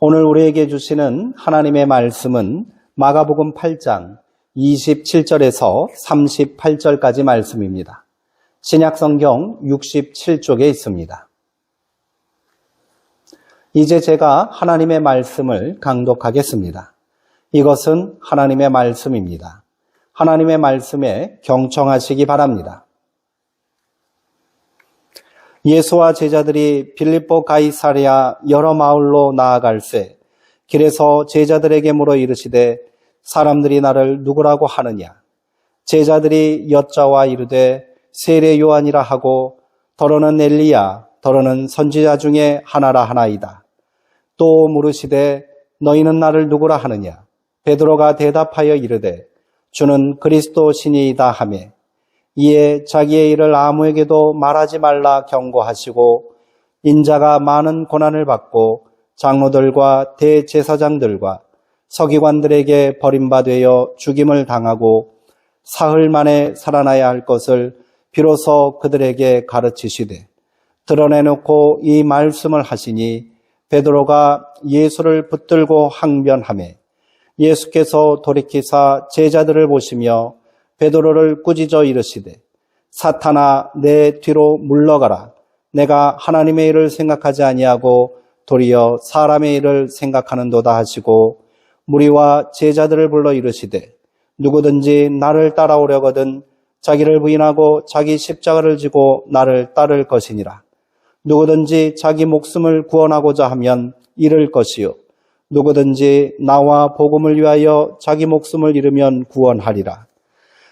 오늘 우리에게 주시는 하나님의 말씀은 마가복음 8장 27절에서 38절까지 말씀입니다. 신약성경 67쪽에 있습니다. 이제 제가 하나님의 말씀을 강독하겠습니다. 이것은 하나님의 말씀입니다. 하나님의 말씀에 경청하시기 바랍니다. 예수와 제자들이 빌립보 가이사리아 여러 마을로 나아갈새 길에서 제자들에게 물어 이르시되 사람들이 나를 누구라고 하느냐? 제자들이 여자와 이르되 세례 요한이라 하고 더러는 엘리야 더러는 선지자 중에 하나라 하나이다. 또 물으시되 너희는 나를 누구라 하느냐? 베드로가 대답하여 이르되 주는 그리스도 신이이다 하매 이에 자기의 일을 아무에게도 말하지 말라 경고하시고 인자가 많은 고난을 받고 장로들과 대제사장들과 서기관들에게 버림받되어 죽임을 당하고 사흘 만에 살아나야 할 것을 비로소 그들에게 가르치시되 드러내놓고 이 말씀을 하시니 베드로가 예수를 붙들고 항변하며 예수께서 돌이키사 제자들을 보시며 베드로를 꾸짖어 이르시되 사탄아 내 뒤로 물러가라. 내가 하나님의 일을 생각하지 아니하고 도리어 사람의 일을 생각하는도다 하시고 무리와 제자들을 불러 이르시되 누구든지 나를 따라오려거든 자기를 부인하고 자기 십자가를 지고 나를 따를 것이니라. 누구든지 자기 목숨을 구원하고자 하면 잃을 것이요. 누구든지 나와 복음을 위하여 자기 목숨을 잃으면 구원하리라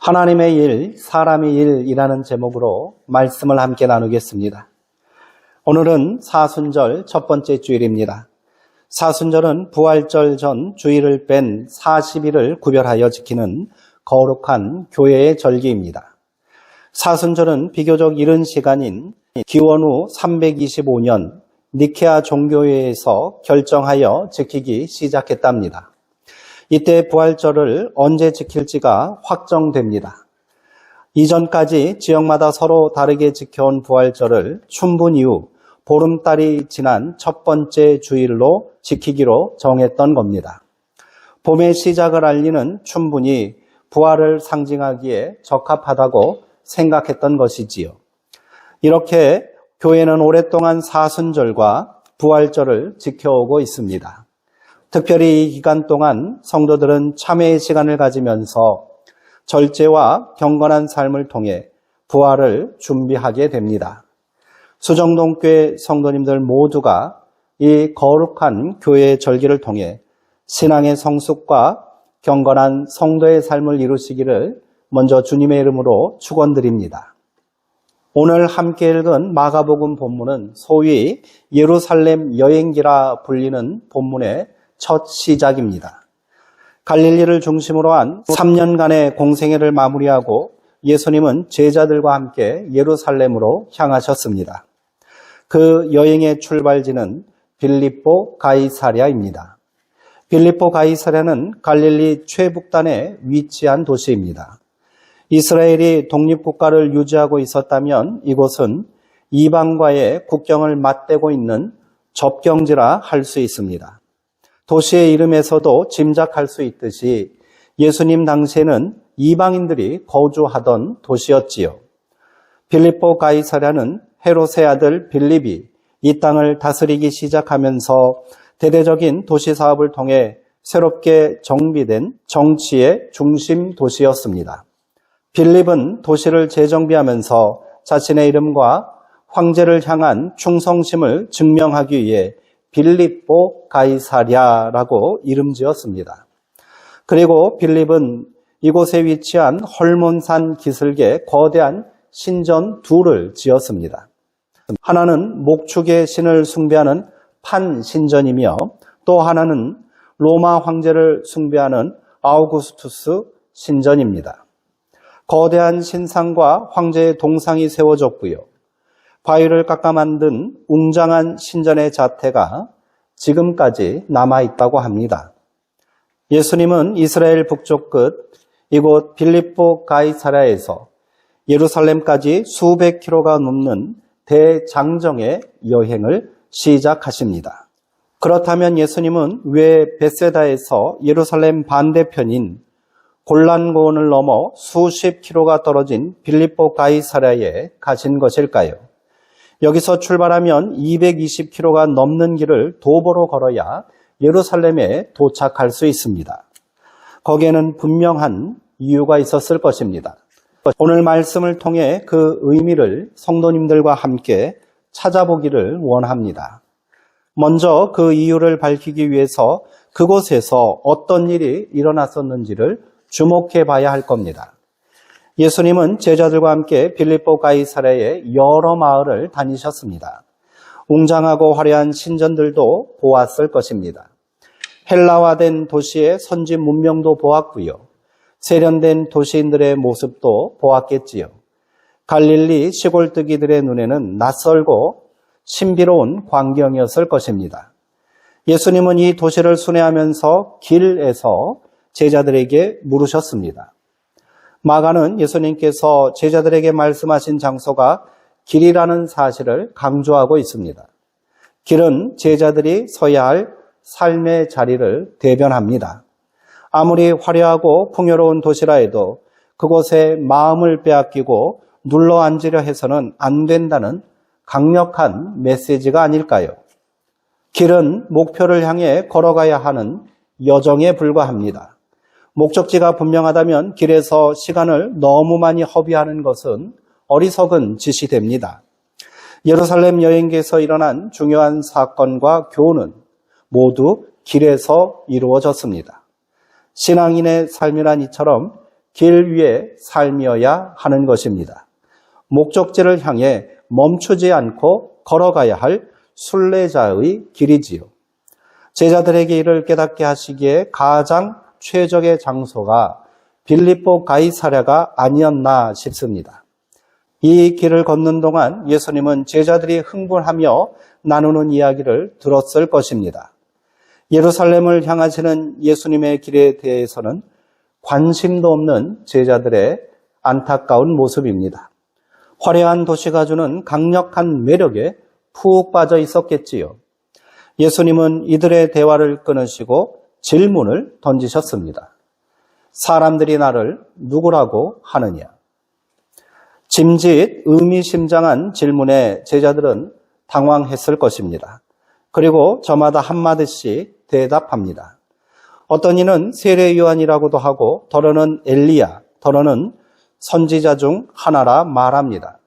하나님의 일, 사람의 일이라는 제목으로 말씀을 함께 나누겠습니다. 오늘은 사순절 첫 번째 주일입니다. 사순절은 부활절 전 주일을 뺀 40일을 구별하여 지키는 거룩한 교회의 절기입니다. 사순절은 비교적 이른 시간인 기원 후 325년 니케아 종교회에서 결정하여 지키기 시작했답니다. 이때 부활절을 언제 지킬지가 확정됩니다. 이전까지 지역마다 서로 다르게 지켜온 부활절을 춘분 이후 보름달이 지난 첫 번째 주일로 지키기로 정했던 겁니다. 봄의 시작을 알리는 춘분이 부활을 상징하기에 적합하다고 생각했던 것이지요. 이렇게 교회는 오랫동안 사순절과 부활절을 지켜오고 있습니다. 특별히 이 기간 동안 성도들은 참회의 시간을 가지면서 절제와 경건한 삶을 통해 부활을 준비하게 됩니다. 수정동교회 성도님들 모두가 이 거룩한 교회의 절기를 통해 신앙의 성숙과 경건한 성도의 삶을 이루시기를 먼저 주님의 이름으로 축원드립니다. 오늘 함께 읽은 마가복음 본문은 소위 예루살렘 여행기라 불리는 본문의 첫 시작입니다. 갈릴리를 중심으로 한 3년간의 공생애를 마무리하고 예수님은 제자들과 함께 예루살렘으로 향하셨습니다. 그 여행의 출발지는 빌립보 가이사랴입니다. 빌립보 가이사랴는 갈릴리 최북단에 위치한 도시입니다. 이스라엘이 독립국가를 유지하고 있었다면 이곳은 이방과의 국경을 맞대고 있는 접경지라 할 수 있습니다. 도시의 이름에서도 짐작할 수 있듯이 예수님 당시에는 이방인들이 거주하던 도시였지요. 빌립보 가이사랴는 헤롯의 아들 빌립이 이 땅을 다스리기 시작하면서 대대적인 도시 사업을 통해 새롭게 정비된 정치의 중심 도시였습니다. 빌립은 도시를 재정비하면서 자신의 이름과 황제를 향한 충성심을 증명하기 위해 빌립보 가이사랴라고 이름 지었습니다. 그리고 빌립은 이곳에 위치한 헐몬산 기슭에 거대한 신전 둘을 지었습니다. 하나는 목축의 신을 숭배하는 판 신전이며 또 하나는 로마 황제를 숭배하는 아우구스투스 신전입니다. 거대한 신상과 황제의 동상이 세워졌고요. 바위를 깎아 만든 웅장한 신전의 자태가 지금까지 남아 있다고 합니다. 예수님은 이스라엘 북쪽 끝 이곳 빌립보 가이사라에서 예루살렘까지 수백 킬로가 넘는 대장정의 여행을 시작하십니다. 그렇다면 예수님은 왜 베세다에서 예루살렘 반대편인 골란고원을 넘어 수십 킬로가 떨어진 빌립보 가이사라에 가신 것일까요? 여기서 출발하면 220킬로가 넘는 길을 도보로 걸어야 예루살렘에 도착할 수 있습니다. 거기에는 분명한 이유가 있었을 것입니다. 오늘 말씀을 통해 그 의미를 성도님들과 함께 찾아보기를 원합니다. 먼저 그 이유를 밝히기 위해서 그곳에서 어떤 일이 일어났었는지를 주목해 봐야 할 겁니다. 예수님은 제자들과 함께 빌립보 가이사라의 여러 마을을 다니셨습니다. 웅장하고 화려한 신전들도 보았을 것입니다. 헬라화된 도시의 선진 문명도 보았고요. 세련된 도시인들의 모습도 보았겠지요. 갈릴리 시골뜨기들의 눈에는 낯설고 신비로운 광경이었을 것입니다. 예수님은 이 도시를 순회하면서 길에서 제자들에게 물으셨습니다. 마가는 예수님께서 제자들에게 말씀하신 장소가 길이라는 사실을 강조하고 있습니다. 길은 제자들이 서야 할 삶의 자리를 대변합니다. 아무리 화려하고 풍요로운 도시라 해도 그곳에 마음을 빼앗기고 눌러 앉으려 해서는 안 된다는 강력한 메시지가 아닐까요? 길은 목표를 향해 걸어가야 하는 여정에 불과합니다. 목적지가 분명하다면 길에서 시간을 너무 많이 허비하는 것은 어리석은 짓이 됩니다. 예루살렘 여행기에서 일어난 중요한 사건과 교훈은 모두 길에서 이루어졌습니다. 신앙인의 삶이란 이처럼 길 위에 삶이어야 하는 것입니다. 목적지를 향해 멈추지 않고 걸어가야 할 순례자의 길이지요. 제자들에게 이를 깨닫게 하시기에 가장 최적의 장소가 빌립보 가이사랴가 아니었나 싶습니다. 이 길을 걷는 동안 예수님은 제자들이 흥분하며 나누는 이야기를 들었을 것입니다. 예루살렘을 향하시는 예수님의 길에 대해서는 관심도 없는 제자들의 안타까운 모습입니다. 화려한 도시가 주는 강력한 매력에 푹 빠져 있었겠지요. 예수님은 이들의 대화를 끊으시고 질문을 던지셨습니다. 사람들이 나를 누구라고 하느냐? 짐짓 의미심장한 질문에 제자들은 당황했을 것입니다. 그리고 저마다 한마디씩 대답합니다. 어떤 이는 세례 요한이라고도 하고 더러는 엘리야, 더러는 선지자 중 하나라 말합니다.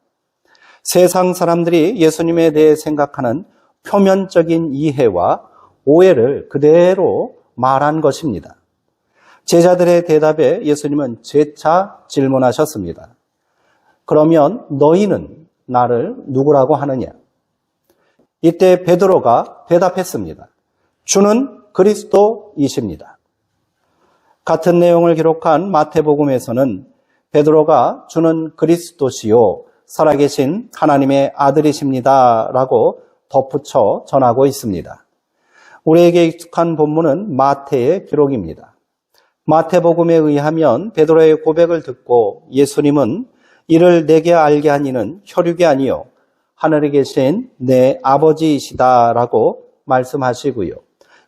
세상 사람들이 예수님에 대해 생각하는 표면적인 이해와 오해를 그대로 말한 것입니다. 제자들의 대답에 예수님은 재차 질문하셨습니다. 그러면 너희는 나를 누구라고 하느냐? 이때 베드로가 대답했습니다. 주는 그리스도이십니다. 같은 내용을 기록한 마태복음에서는 베드로가 주는 그리스도시요 살아계신 하나님의 아들이십니다. 라고 덧붙여 전하고 있습니다. 우리에게 익숙한 본문은 마태의 기록입니다. 마태복음에 의하면 베드로의 고백을 듣고 예수님은 이를 내게 알게 하니는 혈육이 아니요 하늘에 계신 내 아버지이시다라고 말씀하시고요.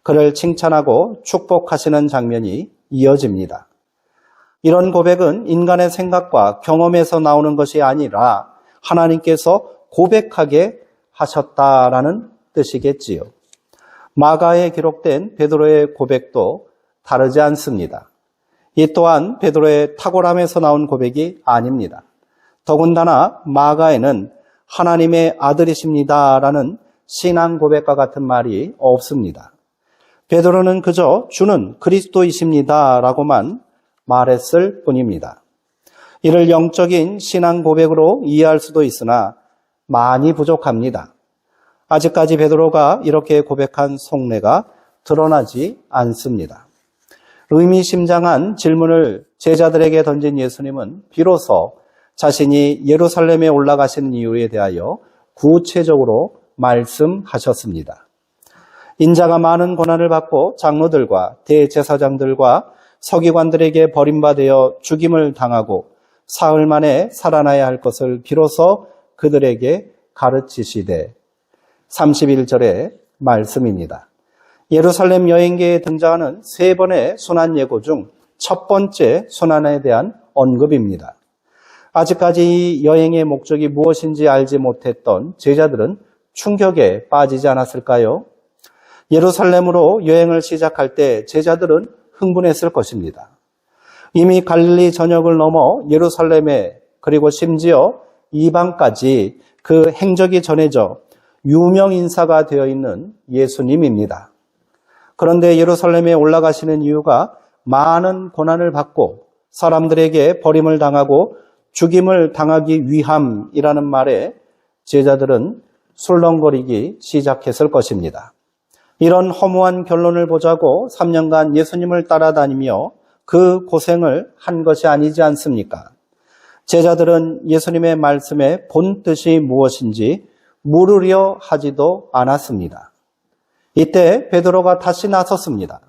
그를 칭찬하고 축복하시는 장면이 이어집니다. 이런 고백은 인간의 생각과 경험에서 나오는 것이 아니라 하나님께서 고백하게 하셨다라는 뜻이겠지요. 마가에 기록된 베드로의 고백도 다르지 않습니다. 이 또한 베드로의 탁월함에서 나온 고백이 아닙니다. 더군다나 마가에는 하나님의 아들이십니다라는 신앙 고백과 같은 말이 없습니다. 베드로는 그저 주는 그리스도이십니다라고만 말했을 뿐입니다. 이를 영적인 신앙 고백으로 이해할 수도 있으나 많이 부족합니다. 아직까지 베드로가 이렇게 고백한 속내가 드러나지 않습니다. 의미심장한 질문을 제자들에게 던진 예수님은 비로소 자신이 예루살렘에 올라가시는 이유에 대하여 구체적으로 말씀하셨습니다. 인자가 많은 고난을 받고 장로들과 대제사장들과 서기관들에게 버림받아 죽임을 당하고 사흘 만에 살아나야 할 것을 비로소 그들에게 가르치시되 31절의 말씀입니다. 예루살렘 여행계에 등장하는 세 번의 순환 예고 중 첫 번째 순환에 대한 언급입니다. 아직까지 이 여행의 목적이 무엇인지 알지 못했던 제자들은 충격에 빠지지 않았을까요? 예루살렘으로 여행을 시작할 때 제자들은 흥분했을 것입니다. 이미 갈릴리 전역을 넘어 예루살렘에 그리고 심지어 이방까지 그 행적이 전해져 유명 인사가 되어 있는 예수님입니다. 그런데 예루살렘에 올라가시는 이유가 많은 고난을 받고 사람들에게 버림을 당하고 죽임을 당하기 위함이라는 말에 제자들은 술렁거리기 시작했을 것입니다. 이런 허무한 결론을 보자고 3년간 예수님을 따라다니며 그 고생을 한 것이 아니지 않습니까? 제자들은 예수님의 말씀의 본 뜻이 무엇인지 물으려 하지도 않았습니다. 이때 베드로가 다시 나섰습니다.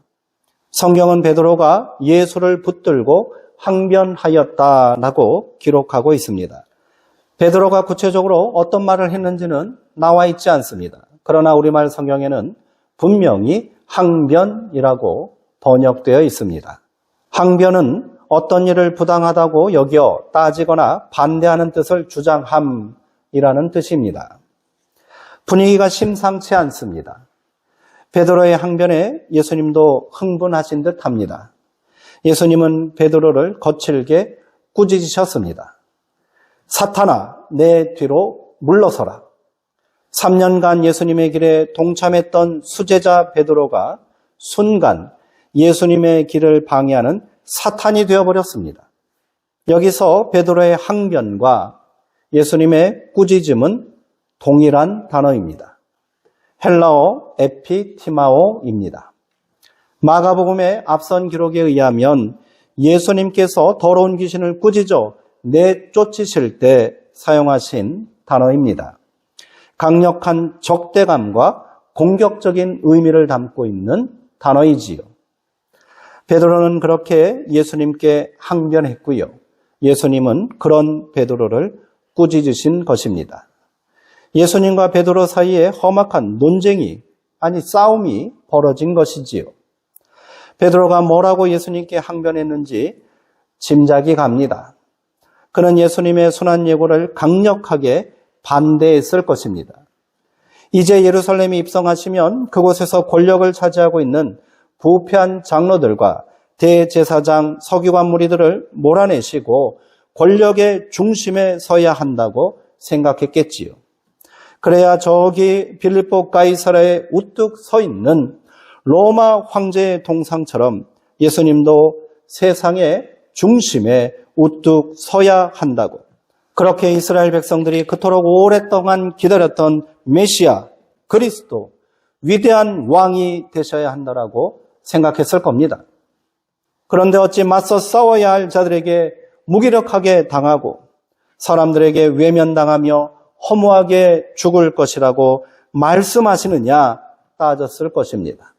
성경은 베드로가 예수를 붙들고 항변하였다라고 기록하고 있습니다. 베드로가 구체적으로 어떤 말을 했는지는 나와 있지 않습니다. 그러나 우리말 성경에는 분명히 항변이라고 번역되어 있습니다. 항변은 어떤 일을 부당하다고 여겨 따지거나 반대하는 뜻을 주장함이라는 뜻입니다. 분위기가 심상치 않습니다. 베드로의 항변에 예수님도 흥분하신 듯 합니다. 예수님은 베드로를 거칠게 꾸짖으셨습니다. 사탄아, 내 뒤로 물러서라. 3년간 예수님의 길에 동참했던 수제자 베드로가 순간 예수님의 길을 방해하는 사탄이 되어버렸습니다. 여기서 베드로의 항변과 예수님의 꾸짖음은 동일한 단어입니다. 헬라어 에피티마오입니다. 마가복음의 앞선 기록에 의하면 예수님께서 더러운 귀신을 꾸짖어 내쫓으실 때 사용하신 단어입니다. 강력한 적대감과 공격적인 의미를 담고 있는 단어이지요. 베드로는 그렇게 예수님께 항변했고요. 예수님은 그런 베드로를 꾸짖으신 것입니다. 예수님과 베드로 사이에 험악한 논쟁이 아니 싸움이 벌어진 것이지요. 베드로가 뭐라고 예수님께 항변했는지 짐작이 갑니다. 그는 예수님의 순환 예고를 강력하게 반대했을 것입니다. 이제 예루살렘에 입성하시면 그곳에서 권력을 차지하고 있는 부패한 장로들과 대제사장 서기관 무리들을 몰아내시고 권력의 중심에 서야 한다고 생각했겠지요. 그래야 저기 빌립보 가이사라에 우뚝 서 있는 로마 황제의 동상처럼 예수님도 세상의 중심에 우뚝 서야 한다고. 그렇게 이스라엘 백성들이 그토록 오랫동안 기다렸던 메시아, 그리스도, 위대한 왕이 되셔야 한다라고 생각했을 겁니다. 그런데 어찌 맞서 싸워야 할 자들에게 무기력하게 당하고 사람들에게 외면당하며 허무하게 죽을 것이라고 말씀하시느냐 따졌을 것입니다.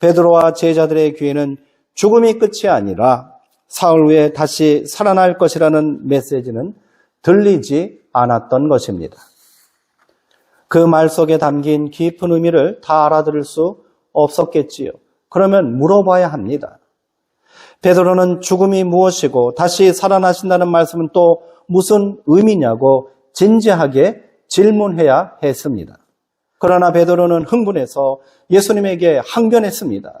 베드로와 제자들의 귀에는 죽음이 끝이 아니라 사흘 후에 다시 살아날 것이라는 메시지는 들리지 않았던 것입니다. 그 말 속에 담긴 깊은 의미를 다 알아들을 수 없었겠지요. 그러면 물어봐야 합니다. 베드로는 죽음이 무엇이고 다시 살아나신다는 말씀은 또 무슨 의미냐고 진지하게 질문해야 했습니다. 그러나 베드로는 흥분해서 예수님에게 항변했습니다.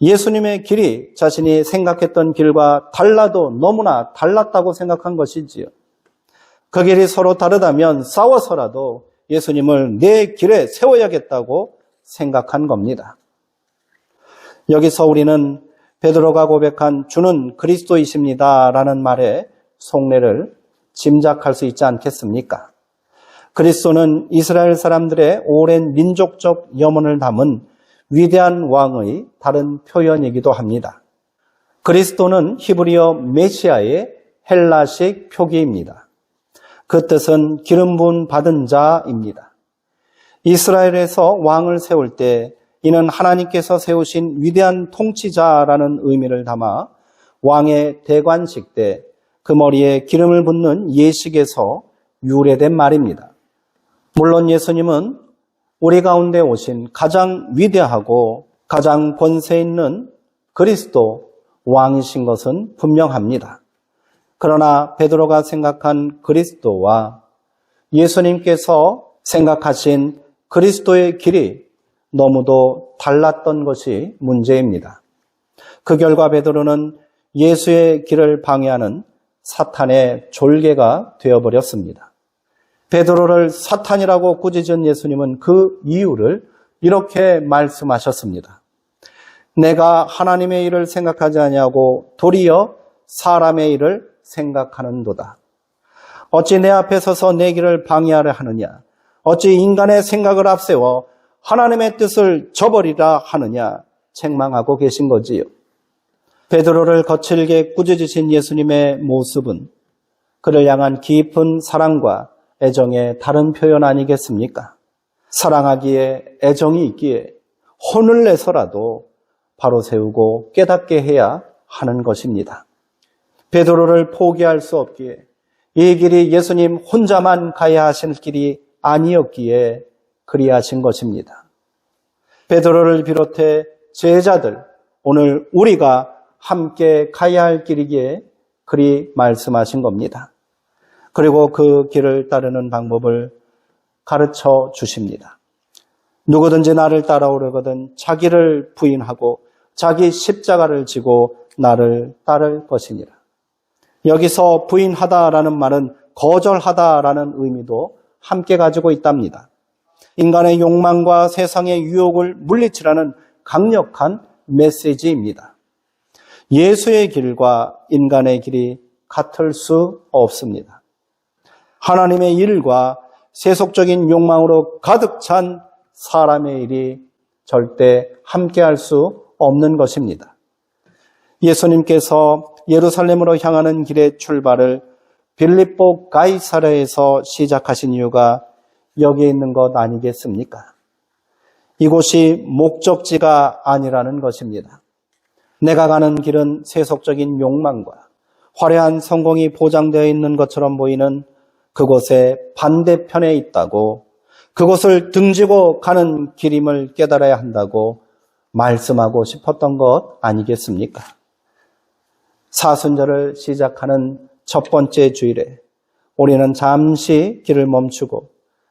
예수님의 길이 자신이 생각했던 길과 달라도 너무나 달랐다고 생각한 것이지요. 그 길이 서로 다르다면 싸워서라도 예수님을 내 길에 세워야겠다고 생각한 겁니다. 여기서 우리는 베드로가 고백한 주는 그리스도이십니다라는 말에 속내를 짐작할 수 있지 않겠습니까? 그리스도는 이스라엘 사람들의 오랜 민족적 염원을 담은 위대한 왕의 다른 표현이기도 합니다. 그리스도는 히브리어 메시아의 헬라식 표기입니다. 그 뜻은 기름 부은 받은 자입니다. 이스라엘에서 왕을 세울 때 이는 하나님께서 세우신 위대한 통치자라는 의미를 담아 왕의 대관식 때 그 머리에 기름을 붓는 예식에서 유래된 말입니다. 물론 예수님은 우리 가운데 오신 가장 위대하고 가장 권세 있는 그리스도 왕이신 것은 분명합니다. 그러나 베드로가 생각한 그리스도와 예수님께서 생각하신 그리스도의 길이 너무도 달랐던 것이 문제입니다. 그 결과 베드로는 예수의 길을 방해하는 사탄의 졸개가 되어버렸습니다. 베드로를 사탄이라고 꾸짖은 예수님은 그 이유를 이렇게 말씀하셨습니다. 내가 하나님의 일을 생각하지 아니하고 도리어 사람의 일을 생각하는도다. 어찌 내 앞에 서서 내 길을 방해하려 하느냐? 어찌 인간의 생각을 앞세워 하나님의 뜻을 저버리라 하느냐? 책망하고 계신 거지요. 베드로를 거칠게 꾸짖으신 예수님의 모습은 그를 향한 깊은 사랑과 애정의 다른 표현 아니겠습니까? 사랑하기에 애정이 있기에 혼을 내서라도 바로 세우고 깨닫게 해야 하는 것입니다. 베드로를 포기할 수 없기에 이 길이 예수님 혼자만 가야 하실 길이 아니었기에 그리하신 것입니다. 베드로를 비롯해 제자들 오늘 우리가 함께 가야 할 길이기에 그리 말씀하신 겁니다. 그리고 그 길을 따르는 방법을 가르쳐 주십니다. 누구든지 나를 따라오려거든 자기를 부인하고 자기 십자가를 지고 나를 따를 것이니라. 여기서 부인하다라는 말은 거절하다라는 의미도 함께 가지고 있답니다. 인간의 욕망과 세상의 유혹을 물리치라는 강력한 메시지입니다. 예수의 길과 인간의 길이 같을 수 없습니다. 하나님의 일과 세속적인 욕망으로 가득 찬 사람의 일이 절대 함께할 수 없는 것입니다. 예수님께서 예루살렘으로 향하는 길의 출발을 빌립보 가이사라에서 시작하신 이유가 여기에 있는 것 아니겠습니까? 이곳이 목적지가 아니라는 것입니다. 내가 가는 길은 세속적인 욕망과 화려한 성공이 보장되어 있는 것처럼 보이는 그곳의 반대편에 있다고 그곳을 등지고 가는 길임을 깨달아야 한다고 말씀하고 싶었던 것 아니겠습니까? 사순절을 시작하는 첫 번째 주일에 우리는 잠시 길을 멈추고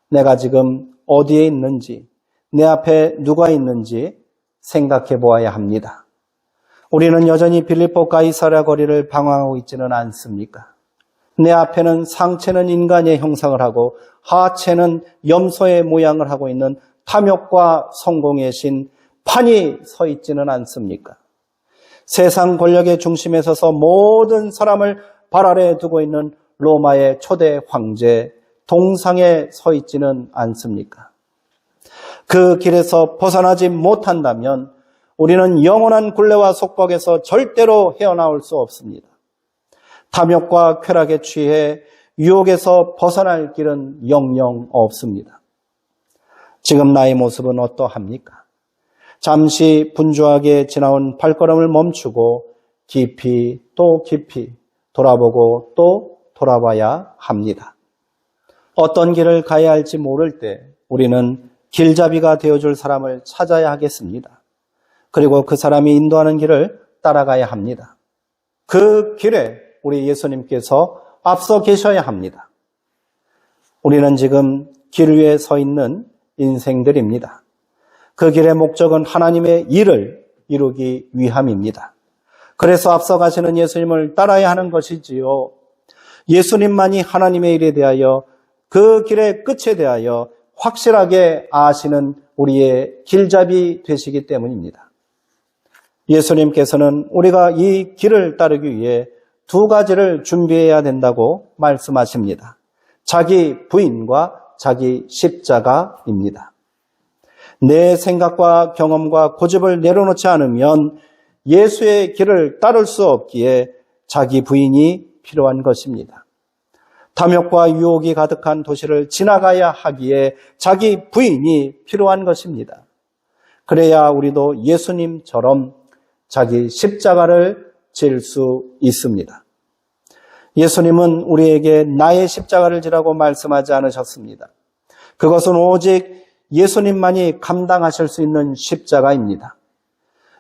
내가 지금 어디에 있는지, 내 앞에 누가 있는지 생각해 보아야 합니다. 우리는 여전히 빌립보 가이사랴 거리를 방황하고 있지는 않습니까? 내 앞에는 상체는 인간의 형상을 하고 하체는 염소의 모양을 하고 있는 탐욕과 성공의 신 판이 서 있지는 않습니까? 세상 권력의 중심에 서서 모든 사람을 발 아래에 두고 있는 로마의 초대 황제 동상에 서 있지는 않습니까? 그 길에서 벗어나지 못한다면 우리는 영원한 굴레와 속박에서 절대로 헤어나올 수 없습니다. 탐욕과 쾌락에 취해 유혹에서 벗어날 길은 영영 없습니다. 지금 나의 모습은 어떠합니까? 잠시 분주하게 지나온 발걸음을 멈추고 깊이 또 깊이 돌아보고 또 돌아봐야 합니다. 어떤 길을 가야 할지 모를 때 우리는 길잡이가 되어줄 사람을 찾아야 하겠습니다. 그리고 그 사람이 인도하는 길을 따라가야 합니다. 그 길에 우리 예수님께서 앞서 계셔야 합니다. 우리는 지금 길 위에 서 있는 인생들입니다. 그 길의 목적은 하나님의 일을 이루기 위함입니다. 그래서 앞서 가시는 예수님을 따라야 하는 것이지요. 예수님만이 하나님의 일에 대하여 그 길의 끝에 대하여 확실하게 아시는 우리의 길잡이 되시기 때문입니다. 예수님께서는 우리가 이 길을 따르기 위해 두 가지를 준비해야 된다고 말씀하십니다. 자기 부인과 자기 십자가입니다. 내 생각과 경험과 고집을 내려놓지 않으면 예수의 길을 따를 수 없기에 자기 부인이 필요한 것입니다. 탐욕과 유혹이 가득한 도시를 지나가야 하기에 자기 부인이 필요한 것입니다. 그래야 우리도 예수님처럼 자기 십자가를 질 수 있습니다. 예수님은 우리에게 나의 십자가를 지라고 말씀하지 않으셨습니다. 그것은 오직 예수님만이 감당하실 수 있는 십자가입니다.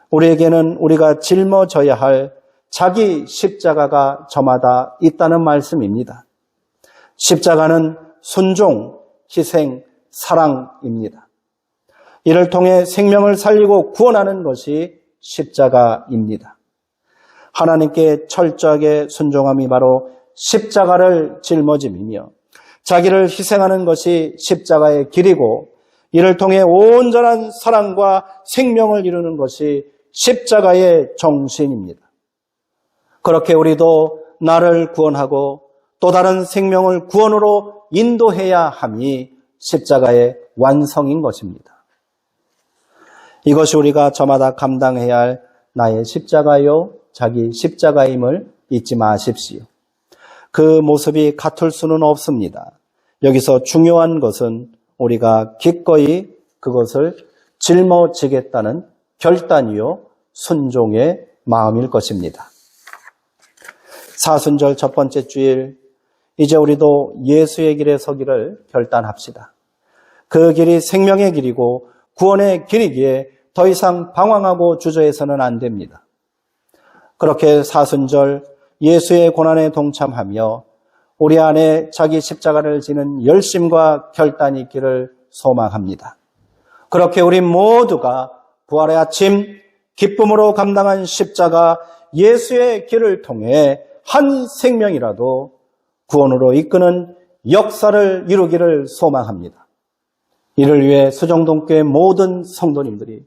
우리에게는 우리가 짊어져야 할 자기 십자가가 저마다 있다는 말씀입니다. 십자가는 순종, 희생, 사랑입니다. 이를 통해 생명을 살리고 구원하는 것이 십자가입니다. 하나님께 철저하게 순종함이 바로 십자가를 짊어짐이며 자기를 희생하는 것이 십자가의 길이고 이를 통해 온전한 사랑과 생명을 이루는 것이 십자가의 정신입니다. 그렇게 우리도 나를 구원하고 또 다른 생명을 구원으로 인도해야 함이 십자가의 완성인 것입니다. 이것이 우리가 저마다 감당해야 할 나의 십자가요, 자기 십자가임을 잊지 마십시오. 그 모습이 같을 수는 없습니다. 여기서 중요한 것은 우리가 기꺼이 그것을 짊어지겠다는 결단이요, 순종의 마음일 것입니다. 사순절 첫 번째 주일, 이제 우리도 예수의 길에 서기를 결단합시다. 그 길이 생명의 길이고 구원의 길이기에 더 이상 방황하고 주저해서는 안 됩니다. 그렇게 사순절 예수의 고난에 동참하며 우리 안에 자기 십자가를 지는 열심과 결단이 있기를 소망합니다. 그렇게 우리 모두가 부활의 아침 기쁨으로 감당한 십자가 예수의 길을 통해 한 생명이라도 구원으로 이끄는 역사를 이루기를 소망합니다. 이를 위해 수정동교회 모든 성도님들이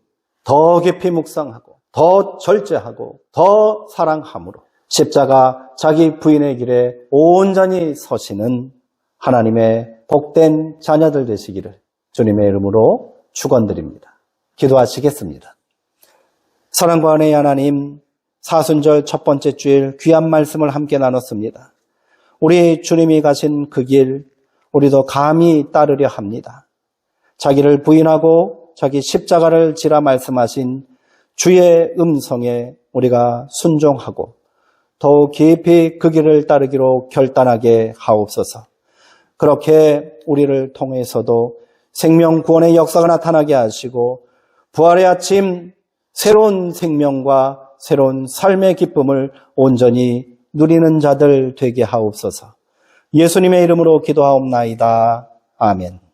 더 깊이 묵상하고 더 절제하고 더 사랑함으로 십자가 자기 부인의 길에 온전히 서시는 하나님의 복된 자녀들 되시기를 주님의 이름으로 축원드립니다. 기도하시겠습니다. 사랑과 은혜의 하나님, 사순절 첫 번째 주일 귀한 말씀을 함께 나눴습니다. 우리 주님이 가신 그 길, 우리도 감히 따르려 합니다. 자기를 부인하고 자기 십자가를 지라 말씀하신 주의 음성에 우리가 순종하고 더욱 깊이 그 길을 따르기로 결단하게 하옵소서. 그렇게 우리를 통해서도 생명 구원의 역사가 나타나게 하시고 부활의 아침 새로운 생명과 새로운 삶의 기쁨을 온전히 누리는 자들 되게 하옵소서. 예수님의 이름으로 기도하옵나이다. 아멘.